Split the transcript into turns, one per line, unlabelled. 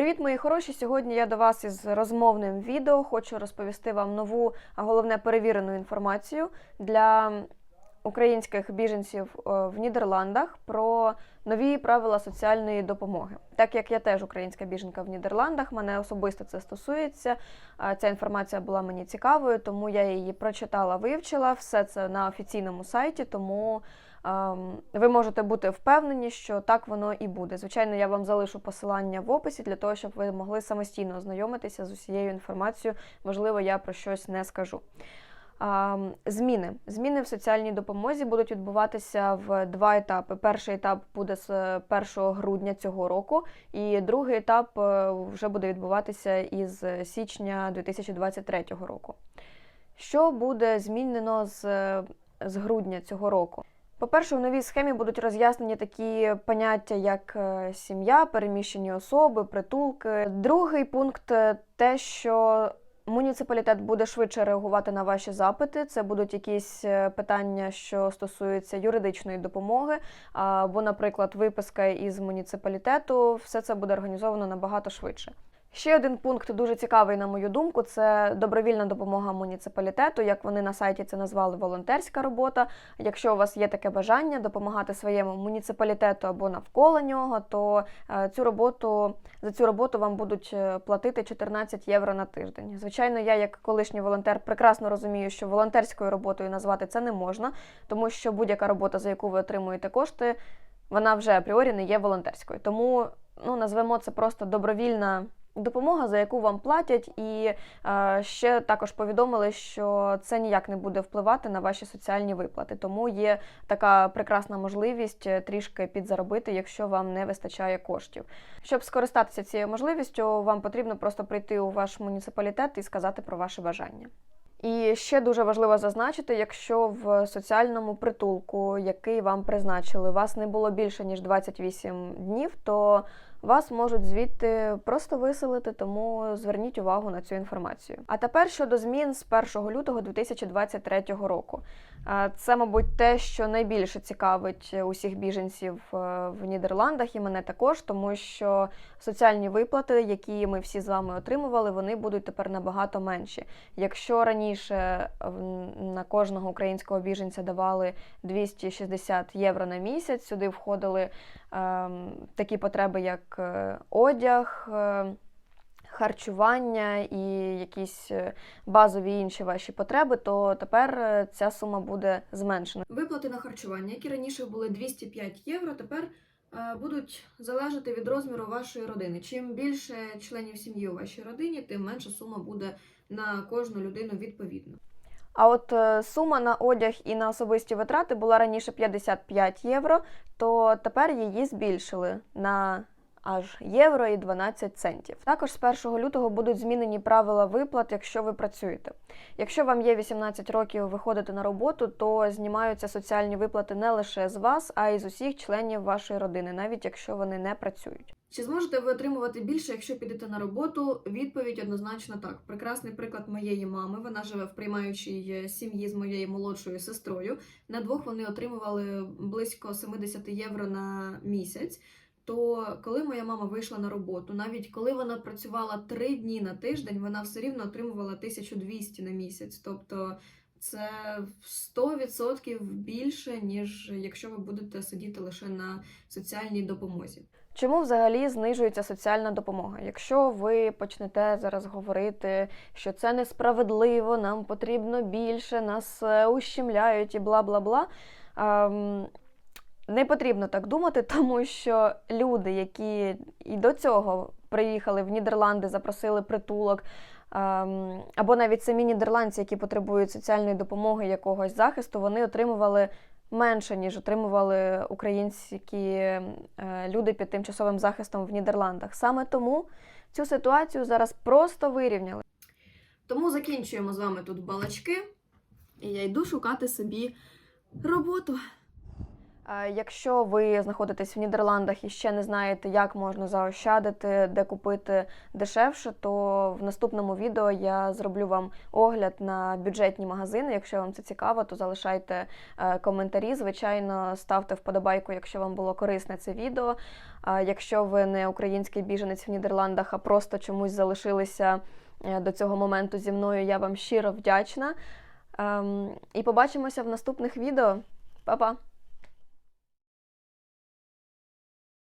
Привіт, мої хороші! Сьогодні я до вас із розмовним відео. Хочу розповісти вам нову, а головне перевірену інформацію для українських біженців е, в Нідерландах про нові правила соціальної допомоги. Так як я теж українська біженка в Нідерландах, мене особисто це стосується. Ця інформація була мені цікавою, тому я її прочитала, вивчила. Все це на офіційному сайті, тому ем, ви можете бути впевнені, що так воно і буде. Звичайно, я вам залишу посилання в описі для того, щоб ви могли самостійно ознайомитися з усією інформацією. Можливо, я про щось не скажу. Зміни. Зміни в соціальній допомозі будуть відбуватися в два етапи. Перший етап буде з 1 грудня цього року, і другий етап е, вже буде відбуватися із січня 2023 року. Що буде змінено з, з грудня цього року? По-перше, у новій схемі будуть роз'яснені такі поняття, як е, сім'я, переміщені особи, притулки. Другий пункт е, те, що муніципалітет буде швидше реагувати на ваші запити. Це будуть якісь е, питання, що стосуються юридичної допомоги, або, наприклад, виписка із муніципалітету. Все це буде організовано набагато швидше. Ще один пункт дуже цікавий, на мою думку, це добровільна допомога муніципалітету, як вони на сайті це назвали волонтерська робота. Якщо у вас є таке бажання допомагати своєму муніципалітету або навколо нього, то е, цю роботу за цю роботу вам будуть е, платити 14 євро на тиждень. Звичайно, я, як колишній волонтер, прекрасно розумію, що волонтерською роботою назвати це не можна, тому що будь-яка робота, за яку ви отримуєте кошти, вона вже апріорі не є волонтерською. Тому ну назвемо це просто добровільна. Допомога, за яку вам платять, і е, ще також повідомили, що це ніяк не буде впливати на ваші соціальні виплати. Тому є така прекрасна можливість е, трішки підзаробити, якщо вам не вистачає коштів. Щоб скористатися цією можливістю, вам потрібно просто прийти у ваш муніципалітет і сказати про ваше бажання. І ще дуже важливо зазначити, якщо в соціальному притулку, який вам призначили, вас не було більше ніж 28 днів, то вас можуть звідти просто виселити, тому зверніть увагу на цю інформацію. А тепер щодо змін з 1 лютого 2023 року. Е, Це, мабуть, те, що найбільше цікавить усіх біженців е, в Нідерландах і мене також, тому що соціальні виплати, які ми всі з вами отримували, вони будуть тепер набагато менші. Якщо раніше е, на кожного українського біженця давали 260 євро на місяць, сюди входили ем, такі потреби, як е, одяг. е, Харчування і якісь е, базові інші ваші потреби, то тепер ця сума буде зменшена.
Виплати на харчування, які раніше були 205 євро, тепер будуть залежати від розміру вашої родини. Чим більше членів сім'ї у вашій родині, тим менша сума буде на кожну людину відповідно.
А от е, сума на одяг і на особисті витрати була раніше 55 євро, то тепер її збільшили на аж євро і 12 центів. Також з 1 лютого будуть змінені правила виплат, якщо ви працюєте. Якщо вам є 18 років виходити на роботу, то знімаються соціальні виплати не лише з вас, а й з усіх членів вашої родини, навіть якщо вони не працюють.
Чи зможете ви отримувати більше, якщо підете на роботу? Відповідь однозначно так. Прекрасний приклад моєї мами. Вона живе в приймаючій е, сім'ї з моєю молодшою сестрою. На двох вони отримували близько 70 євро на місяць. То коли моя мама вийшла на роботу, навіть коли вона працювала три дні на тиждень, вона все рівно отримувала 1200 на місяць. Тобто це в 100% більше, ніж якщо ви будете сидіти лише на соціальній допомозі.
Чому взагалі знижується соціальна допомога? Якщо ви почнете зараз говорити, що це несправедливо, нам потрібно більше, нас е, ущемляють і бла бла бла. Не потрібно так думати, тому що люди, які і до цього приїхали в Нідерланди, запросили притулок, або навіть самі нідерландці, які потребують соціальної допомоги, якогось захисту, вони отримували менше, ніж отримували українські е, люди під тимчасовим захистом в Нідерландах. Саме тому цю ситуацію зараз просто вирівняли.
Тому закінчуємо з вами тут балачки, і я йду шукати собі роботу.
Якщо ви знаходитесь в Нідерландах і ще не знаєте, як можна заощадити, де купити дешевше, то в наступному відео я зроблю вам огляд на бюджетні магазини. Якщо вам це цікаво, то залишайте е, коментарі. Звичайно, ставте вподобайку, якщо вам було корисне це відео. Якщо ви не український біженець в Нідерландах, а просто чомусь залишилися е, до цього моменту зі мною, я вам щиро вдячна. Ем, І побачимося в наступних відео. Па-па!